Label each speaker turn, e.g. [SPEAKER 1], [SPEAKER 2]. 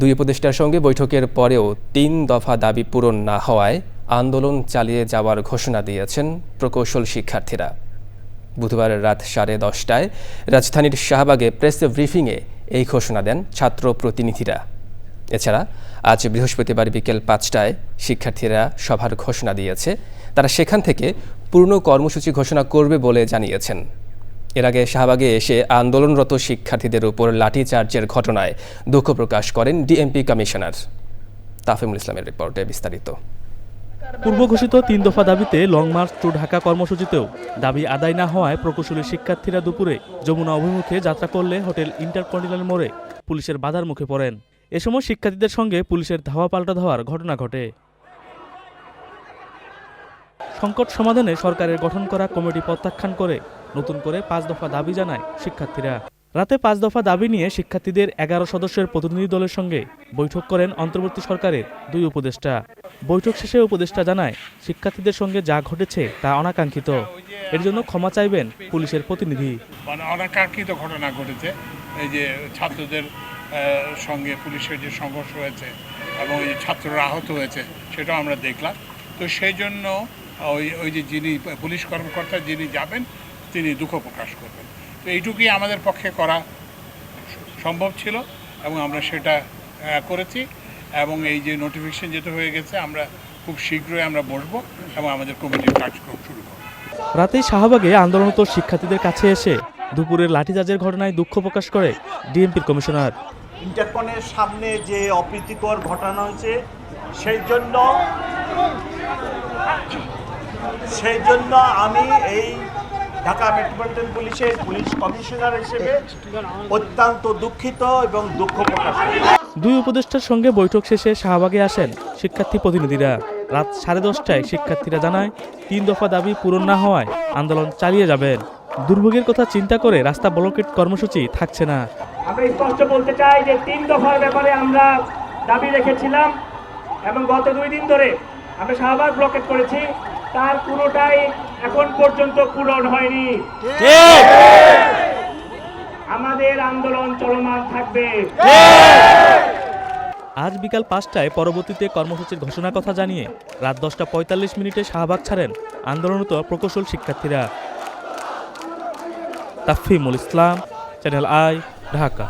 [SPEAKER 1] দুই উপদেষ্টার সঙ্গে বৈঠকের পরেও তিন দফা দাবি পূরণ না হওয়ায় আন্দোলন চালিয়ে যাওয়ার ঘোষণা দিয়েছেন প্রকৌশল শিক্ষার্থীরা। বুধবার রাত সাড়ে দশটায় রাজধানীর শাহবাগে প্রেস ব্রিফিংয়ে এই ঘোষণা দেন ছাত্র প্রতিনিধিরা। এছাড়া আজ বৃহস্পতিবার বিকেল পাঁচটায় শিক্ষার্থীরা সভার ঘোষণা দিয়েছে, তারা সেখান থেকে পূর্ণ কর্মসূচি ঘোষণা করবে বলে জানিয়েছেন। এর আগে শাহবাগে এসে আন্দোলনরত শিক্ষার্থীদের উপর লাঠিচার্জের ঘটনায় দুঃখ প্রকাশ করেন ডিএমপি কমিশনার তাফিমুল ইসলামের রিপোর্টে বিস্তারিত।
[SPEAKER 2] পূর্ব ঘোষিত তিন দফা দাবিতে লং মার্চ টু ঢাকা কর্মসূচিতেও দাবি আদায় না হওয়ায় প্রকৌশলী শিক্ষার্থীরা দুপুরে যমুনা অভিমুখে যাত্রা করলে হোটেল ইন্টারকন্টিনেন্টাল মোড়ে পুলিশের বাধার মুখে পড়েন। এ সময় শিক্ষার্থীদের সঙ্গে পুলিশের ধাওয়া পাল্টা ধাওয়ার ঘটনা ঘটে। সংকট সমাধানে সরকারের গঠন করা কমিটি প্রত্যাখ্যান করে, নতুন করে পাঁচ দফা দাবি জানায় শিক্ষার্থীরা। রাতে পাঁচ দফা দাবি নিয়ে শিক্ষার্থীদের এগারো সদস্যের প্রতিনিধি দলের সঙ্গে বৈঠক করেন অন্তর্বর্তী সরকারের দুই উপদেষ্টা। বৈঠক শেষে উপদেষ্টা জানায়, শিক্ষার্থীদের সঙ্গে যা ঘটেছে তা অনাকাঙ্ক্ষিত। এর জন্য ক্ষমা চাইবেন পুলিশের প্রতিনিধি।
[SPEAKER 3] মানে অনাকাঙ্ক্ষিত ঘটনা ঘটেছে। এই যে ছাত্রদের সঙ্গে পুলিশের যে সংঘর্ষ হয়েছে এবং ছাত্ররা আহত হয়েছে, সেটাও আমরা দেখলাম। তো সেই জন্য ওই ওই যে যিনি পুলিশ কর্মকর্তা যিনি যাবেন তিনি দুঃখ প্রকাশ করবেন। তো এইটুকুই আমাদের পক্ষে করা সম্ভব ছিল এবং আমরা সেটা করেছি এবং এই যে নোটিফিকেশন যেটা হয়ে গেছে আমরা খুব শীঘ্রই আমরা বসবো এবং আমাদের কমিটির কার্যক্রম শুরু করব।
[SPEAKER 2] রাতে শাহবাগে আন্দোলনরত শিক্ষার্থীদের কাছে এসে দুপুরের লাঠিচার্জের ঘটনায় দুঃখ প্রকাশ করে ডিএমপির কমিশনার।
[SPEAKER 4] ইন্টারকনের সামনে যে অপ্রীতিকর ঘটনা হয়েছে সেই জন্য সেই জন্য আমি এই ঢাকা মেট্রোপলিটন পুলিশের পুলিশ কমিশনার হিসেবে অত্যন্ত দুঃখিত এবং দুঃখ প্রকাশ
[SPEAKER 2] দুই উপদেষ্টার সঙ্গে বৈঠক শেষে শাহবাগে আসেন শিক্ষার্থী প্রতিনিধিরা। রাত সাড়ে দশটায় শিক্ষার্থীরা জানায় তিন দফা দাবি পূরণ না হওয়ায় আন্দোলন চালিয়ে যাবেন। দুর্ভোগের কথা চিন্তা করে রাস্তা ব্লকেট কর্মসূচি থাকছে না।
[SPEAKER 5] আমরা স্পষ্ট বলতে চাই যে তিন দফার ব্যাপারে আমরা দাবি রেখেছিলাম এবং গত দুই দিন ধরে আমরা শাহবাগ ব্লকেট করেছি। তার পুরোটাই এখন পর্যন্ত পূরণ হয়নি। আমাদের আন্দোলন চলমান থাকবে।
[SPEAKER 2] আজ বিকাল পাঁচটায় পরবর্তীতে কর্মসূচির ঘোষণার কথা জানিয়ে রাত দশটা পঁয়তাল্লিশ মিনিটে শাহবাগ ছাড়েন আন্দোলনরত প্রকৌশল শিক্ষার্থীরা। Tafimul Islam channel I Dhaka.